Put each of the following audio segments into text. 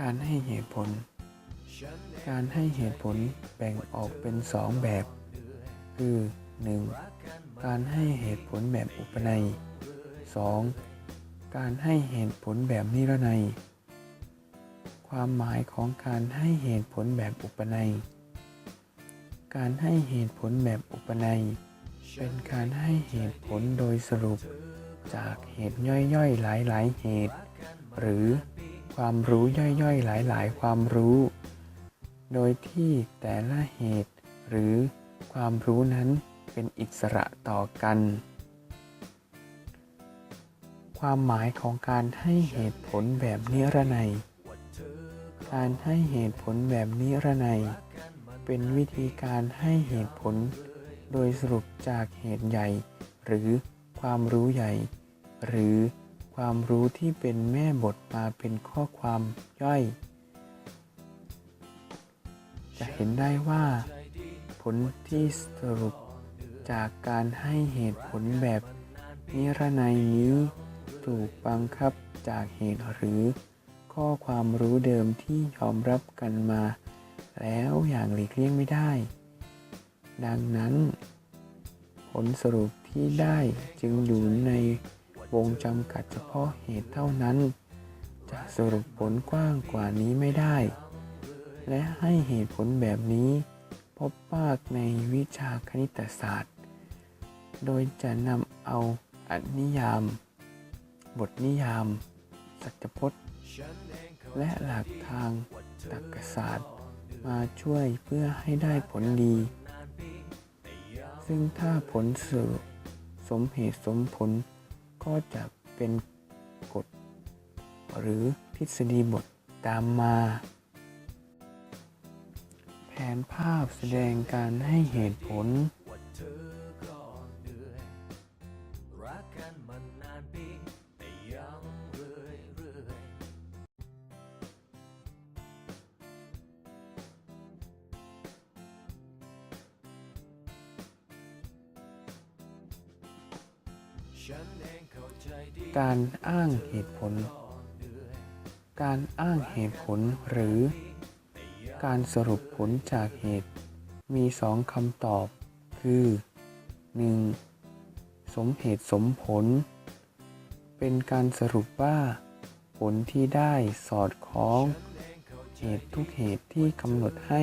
การให้เหตุผล การให้เหตุผลแบ่งออกเป็นสองแบบ คือ 1. การให้เหตุผลแบบอุปนัย 2. การให้เหตุผลแบบนิรนัย ความหมายของการให้เหตุผลแบบอุปนัย การให้เหตุผลแบบอุปนัย เป็นการให้เหตุผลโดยสรุปจากเหตุย่อยๆ หลายๆ เหตุ หรือ ความรู้ย่อยๆ หลายๆ ความรู้ โดยที่แต่ละเหตุหรือความรู้นั้นเป็นอิสระต่อกัน ความหมายของการให้เหตุผลแบบนิรนัย การให้เหตุผลแบบนิรนัย เป็นวิธีการให้เหตุผล โดยสรุปจากเหตุใหญ่ หรือความรู้ใหญ่ หรือ ความรู้ที่เป็นแม่บทมาเป็นข้อความย่อย จะเห็นได้ว่า ผลที่สรุปจากการให้เหตุผลแบบนิรนัยนี้ถูกบังคับจากเหตุหรือข้อความรู้เดิมที่ยอมรับกันมา แล้วอย่างหลีกเลี่ยงไม่ได้ ดังนั้น ผลสรุปที่ได้จึงอยู่ใน วงจำกัดเฉพาะเหตุเท่านั้น จะสรุปผลกว้างกว่านี้ไม่ได้ และให้เหตุผลแบบนี้พบมากในวิชาคณิตศาสตร์ โดยจะนำเอาอนิยาม บทนิยาม สัจพจน์ และหลักทางตรรกศาสตร์มาช่วยเพื่อให้ได้ผลดี ซึ่งถ้าผลสรุปสมเหตุสมผล ก็จะเป็นกฎหรือทฤษฎีบทตามมา แผนภาพแสดงการให้เหตุผล การอ้างเหตุผล การอ้างเหตุผลหรือ การสรุปผลจากเหตุ มีสองคำตอบ คือ 1. สมเหตุสมผล เป็นการสรุปว่า ผลที่ได้สอดคล้อง เหตุทุกเหตุที่กำหนดให้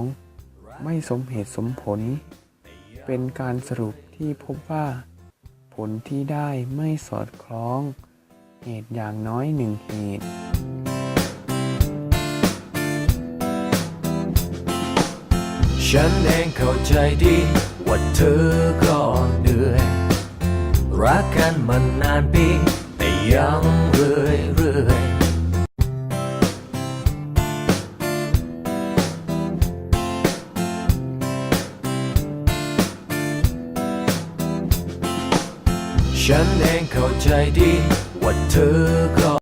2. ไม่สมเหตุสมผล เป็นการสรุปที่พบว่า ผลที่ได้ไม่สอดคล้อง เหตุอย่างน้อยหนึ่งเหตุฉันเองเข้าใจดีว่าเธอก็เหนื่อย รักกันมานานปี แต่ยังเรื่อยเรื่อย ฉันเองเข้าใจดีว่าเธอก็